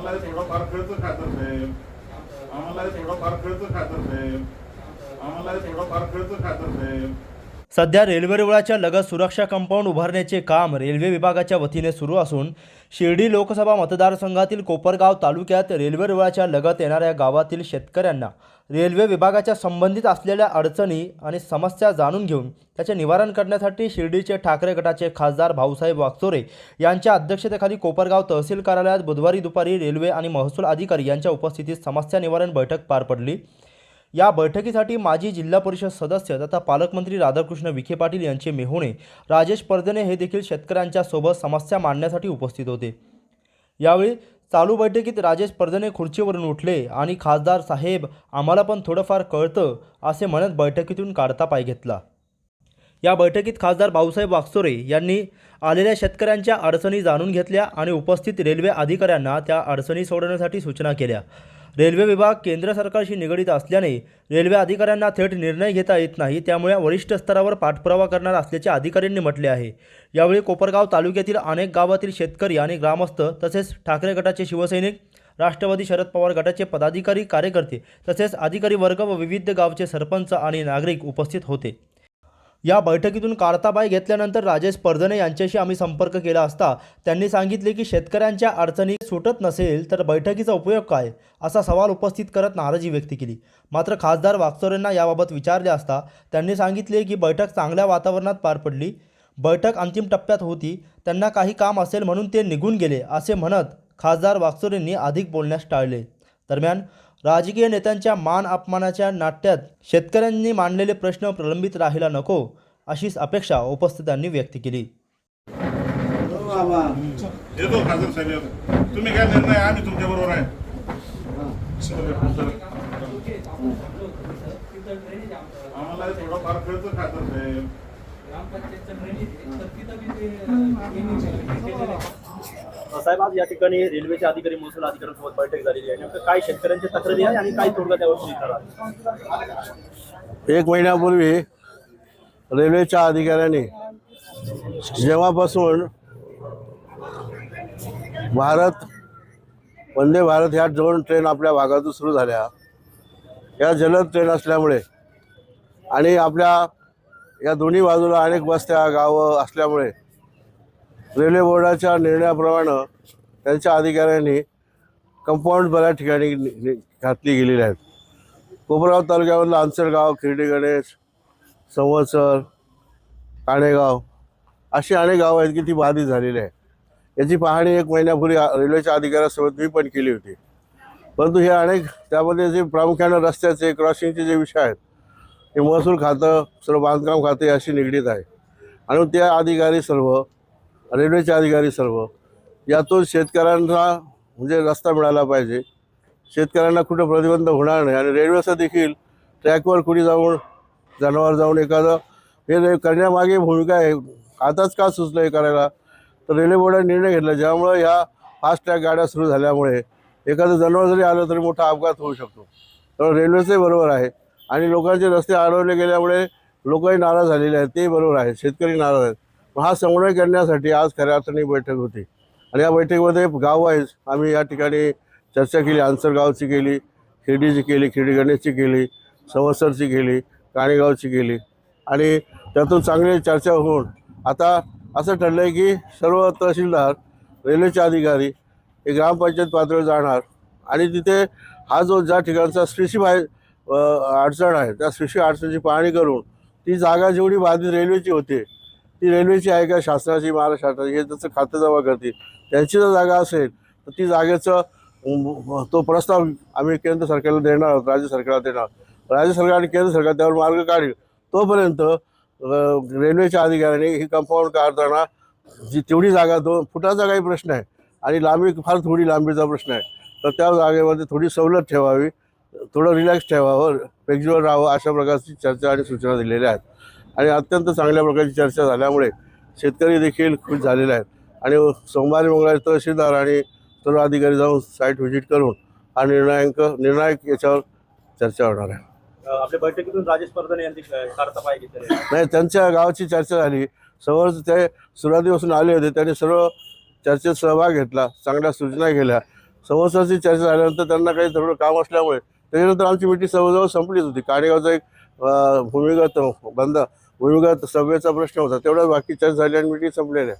आम्हाला थोडंफार खर्च खातच साहेब. आम्हाला थोडंफार खर्च खातच साहेब. आम्हाला थोडंफार खर्च खातच साहेब. सध्या रेल्वे रुळाच्या लगत सुरक्षा कंपाऊंड उभारण्याचे काम रेल्वे विभागाच्या वतीने सुरू असून शिर्डी लोकसभा मतदारसंघातील कोपरगाव तालुक्यात रेल्वे रुळाच्या लगत येणाऱ्या गावातील शेतकऱ्यांना रेल्वे विभागाच्या संबंधित असलेल्या अडचणी आणि समस्या जाणून घेऊन त्याचे निवारण करण्यासाठी शिर्डीचे ठाकरे गटाचे खासदार भाऊसाहेब वागचोरे यांच्या अध्यक्षतेखाली कोपरगाव तहसील कार्यालयात बुधवारी दुपारी रेल्वे आणि महसूल अधिकारी यांच्या उपस्थितीत समस्या निवारण बैठक पार पडली. या बैठकीसाठी माजी जिल्हा परिषद सदस्य तथा पालकमंत्री राधाकृष्ण विखे पाटील यांचे मेहुणे राजेश परदने हे देखील शेतकऱ्यांच्या सोबत समस्या मांडण्यासाठी उपस्थित होते. यावेळी चालू बैठकीत राजेश परदने खुर्चीवरून उठले आणि खासदार साहेब आम्हाला पण थोडंफार कळतं असे म्हणत बैठकीतून काढता पाय घेतला. या बैठकीत खासदार भाऊसाहेब वागचोरे यांनी आलेल्या शेतकऱ्यांच्या अडचणी जाणून घेतल्या आणि उपस्थित रेल्वे अधिकाऱ्यांना त्या अडचणी सोडवण्यासाठी सूचना केल्या. रेल्वे विभाग केंद्र सरकारशी निगडीत असल्याने रेल्वे अधिकाऱ्यांना थेट निर्णय घेता येत नाही त्यामुळे वरिष्ठ स्तरावर पाठपुरावा करणार असल्याचे अधिकाऱ्यांनी म्हटले आहे. यावेळी कोपरगाव तालुक्यातील अनेक गावातील शेतकरी आणि ग्रामस्थ तसेच ठाकरे गटाचे शिवसैनिक राष्ट्रवादी शरद पवार गटाचे पदाधिकारी कार्यकर्ते तसेच अधिकारी वर्ग व विविध गावचे सरपंच आणि नागरिक उपस्थित होते. या बैठकीतून काढताबाय घेतल्यानंतर राजेश पर्जने यांच्याशी आम्ही संपर्क केला असता त्यांनी सांगितले की शेतकऱ्यांच्या अडचणी सुटत नसेल तर बैठकीचा उपयोग काय? असा सवाल उपस्थित करत नाराजी व्यक्त केली. मात्र खासदार वागचोरेंना याबाबत विचारले असता त्यांनी सांगितले की बैठक चांगल्या वातावरणात पार पडली. बैठक अंतिम टप्प्यात होती. त्यांना काही काम असेल म्हणून ते निघून गेले असे म्हणत खासदार वागचोरेंनी अधिक बोलण्यास टाळले. दरम्यान राजकीय नेत्यांच्या मान अपमानाच्या नाट्यात शेतकऱ्यांनी मांडलेले प्रश्न प्रलंबित राहायला नको अशीच अपेक्षा उपस्थितांनी व्यक्त केली. तुम्ही काय निर्णय आहे? आम्ही तुमच्या बरोबर आहे. आम्हाला साहेब आज या ठिकाणी रेल्वेचे अधिकारी महसूल अधिकाऱ्यांसोबत बैठक झालेली आहे. नेमकं काय शेतकऱ्यांची तक्रारी आहे आणि काय तोडगा त्यावर एक महिन्यापूर्वी रेल्वेच्या अधिकाऱ्यांनी जेव्हापासून भारत वंदे भारत ह्या दोन ट्रेन आपल्या भागातून सुरू झाल्या या जलद ट्रेन असल्यामुळे आणि आपल्या या दोन्ही बाजूला अनेक वस्त्या गावं असल्यामुळे रेल्वे बोर्डाच्या निर्णयाप्रमाणे त्यांच्या अधिकाऱ्यांनी कंपाऊंड बऱ्याच ठिकाणी घातली गेलेली आहेत. कोपरगाव तालुक्यामधलं आंसरगाव खिरडी गणेश संवत्सर काणेगाव अशी अनेक गावं आहेत की ती बाधित झालेली आहे याची पाहणी एक महिन्यापूर्वी रेल्वेच्या अधिकाऱ्यासोबत मी पण केली होती. परंतु हे अनेक त्यामध्ये जे प्रामुख्यानं रस्त्याचे क्रॉसिंगचे जे विषय आहेत हे महसूल खातं सर्व बांधकाम खाते अशी निगडीत आहे. आणि त्या अधिकारी सर्व रेल्वेचे अधिकारी सर्व. यातून शेतकऱ्यांना म्हणजे रस्ता मिळाला पाहिजे. शेतकऱ्यांना कुठं प्रतिबंध होणार नाही. आणि रेल्वेचं देखील ट्रॅकवर कुणी जाऊन जनावर जाऊन एखादं हे रे करण्यामागे भूमिका आहे. आताच का सुचलं हे करायला? तर रेल्वे बोर्डाने निर्णय घेतला. ज्यामुळं ह्या फास्ट ट्रॅक गाड्या सुरू झाल्यामुळे एखादं जनावर जरी आलं तरी मोठा अपघात होऊ शकतो. तर रेल्वेचंही बरोबर आहे. आणि लोकांचे रस्ते अडवले गेल्यामुळे लोकही नाराज झालेले आहेत. तेही बरोबर आहे. शेतकरी नाराज आहेत. हा समन्वय करण्यासाठी आज खऱ्या अर्थाने बैठक होती. आणि या बैठकीमध्ये गाव वाईज आम्ही या ठिकाणी चर्चा केली आंसरगावची केली खिर्डीची केली खिर्डी गणेशची केली सवसरची केली काणेगावची केली. आणि त्यातून चांगली चर्चा होऊन आता असं ठरलं आहे की सर्व तहसीलदार रेल्वेचे अधिकारी हे ग्रामपंचायत पातळीवर जाणार. आणि तिथे हा जो ज्या ठिकाणचा स्पेसिफाय अडचण आहे त्या स्पेसिफिक अडचणीची पाहणी करून ती जागा जेवढी बाधित रेल्वेची होते ती रेल्वेची आहे का? शासनाची महाराष्ट्र शासनाची? हे त्याचं खातं जमा करतील. त्यांची जर जागा असेल तर ती जागेचं तो प्रस्ताव आम्ही केंद्र सरकारला देणार आहोत राज्य सरकारला देणार राज्य सरकार आणि केंद्र सरकार त्यावर मार्ग काढेल. तोपर्यंत रेल्वेच्या अधिकाऱ्यांनी ही कंपाऊंड काढताना जी तेवढी जागा दोन फुटाचा काही प्रश्न आहे. आणि लांबी फार थोडी लांबीचा प्रश्न आहे. तर त्या जागेमध्ये थोडी सवलत ठेवावी थोडं रिलॅक्स ठेवावं फ्लेक्झिबल राहावं अशा प्रकारची चर्चा आणि सूचना दिलेल्या आहेत. आणि अत्यंत चांगल्या प्रकारची चर्चा झाल्यामुळे शेतकरी देखील खुश झालेले आहेत. आणि सोमवारी मंगळवारी तहसीलदार आणि सर्व अधिकारी जाऊन साईट व्हिजिट करून हा निर्णायक निर्णायक याच्यावर चर्चा होणार आहे. आपल्या बैठकीतून नाही त्यांच्या गावाची चर्चा झाली. समोर ते सुरुवातीपासून आले होते. त्यांनी सर्व चर्चेत सहभाग घेतला चांगल्या सूचना केल्या. समोरची चर्चा झाल्यानंतर त्यांना काही थोडं काम असल्यामुळे त्याच्यानंतर आमची मिटिंग सर्वजवळ संपलीच होती. काणेगावचा एक भूमिगत बंद भूमिगत सभेचा प्रश्न होता तेवढ्याच बाकीच्या झाल्या मिटी संपलेल्या